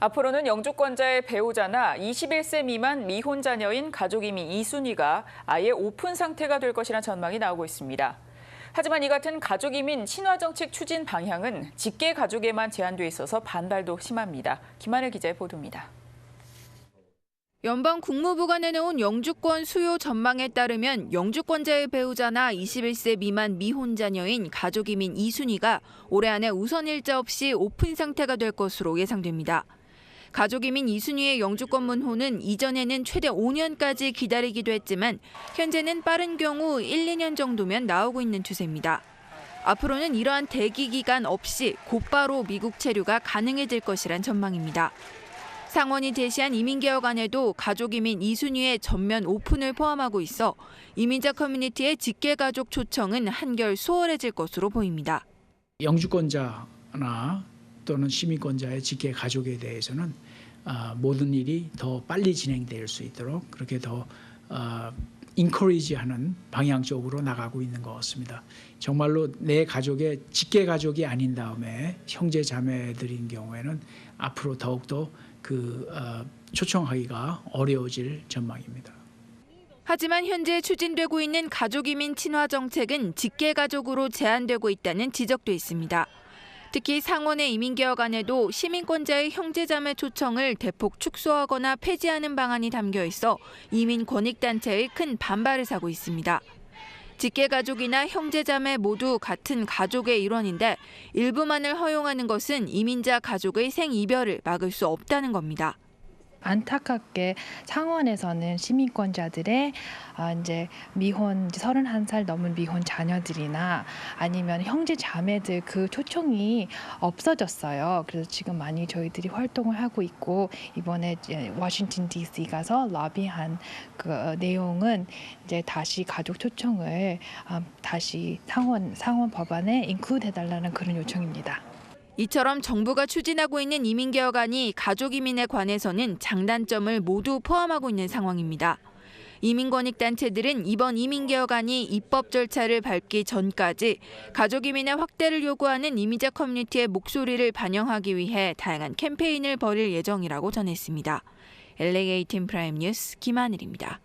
앞으로는 영주권자의 배우자나 21세 미만 미혼 자녀인 가족이민 2순위가 아예 오픈 상태가 될 것이란 전망이 나오고 있습니다. 하지만 이 같은 가족 이민 친화 정책 추진 방향은 직계 가족에만 제한돼 있어서 반발도 심합니다. 김하늘 기자의 보도입니다. 연방 국무부가 내놓은 영주권 수요 전망에 따르면 영주권자의 배우자나 21세 미만 미혼 자녀인 가족 이민 2순위가 올해 안에 우선 일자 없이 오픈 상태가 될 것으로 예상됩니다. 가족이민 2순위의 영주권 문호는 이전에는 최대 5년까지 기다리기도 했지만 현재는 빠른 경우 1, 2년 정도면 나오고 있는 추세입니다. 앞으로는 이러한 대기 기간 없이 곧바로 미국 체류가 가능해질 것이란 전망입니다. 상원이 제시한 이민개혁안에도 가족이민 2순위의 전면 오픈을 포함하고 있어 이민자 커뮤니티의 직계가족 초청은 한결 수월해질 것으로 보입니다. 영주권자나 또는 시민권자의 직계 가족에 대해서는 아, 모든 일이 더 빨리 진행될 수 있도록 그렇게 더 어, 인커리지하는 방향 쪽으로 나가고 있는 것 같습니다. 정말로 내 가족의 직계 가족이 아닌 다음에 형제 자매들인 경우에는 앞으로 더욱더 그 어, 초청하기가 어려워질 전망입니다. 하지만 현재 추진되고 있는 가족 이민 친화 정책은 직계 가족으로 제한되고 있다는 지적도 있습니다. 특히 상원의 이민개혁안에도 시민권자의 형제자매 초청을 대폭 축소하거나 폐지하는 방안이 담겨 있어 이민 권익단체의 큰 반발을 사고 있습니다. 직계가족이나 형제자매 모두 같은 가족의 일원인데 일부만을 허용하는 것은 이민자 가족의 생이별을 막을 수 없다는 겁니다. 안타깝게 상원에서는 시민권자들의 아, 이제 미혼 이제 31살 넘은 미혼 자녀들이나 아니면 형제 자매들 그 초청이 없어졌어요. 그래서 지금 많이 저희들이 활동을 하고 있고 이번에 이제 워싱턴 D.C. 가서 러비한 그 내용은 이제 다시 가족 초청을 아, 다시 상원 상원 법안에 인클루드 해달라는 그런 요청입니다. 이처럼 정부가 추진하고 있는 이민개혁안이 가족 이민에 관해서는 장단점을 모두 포함하고 있는 상황입니다. 이민권익단체들은 이번 이민개혁안이 입법 절차를 밟기 전까지 가족 이민의 확대를 요구하는 이민자 커뮤니티의 목소리를 반영하기 위해 다양한 캠페인을 벌일 예정이라고 전했습니다. LA18 프라임 뉴스 김하늘입니다.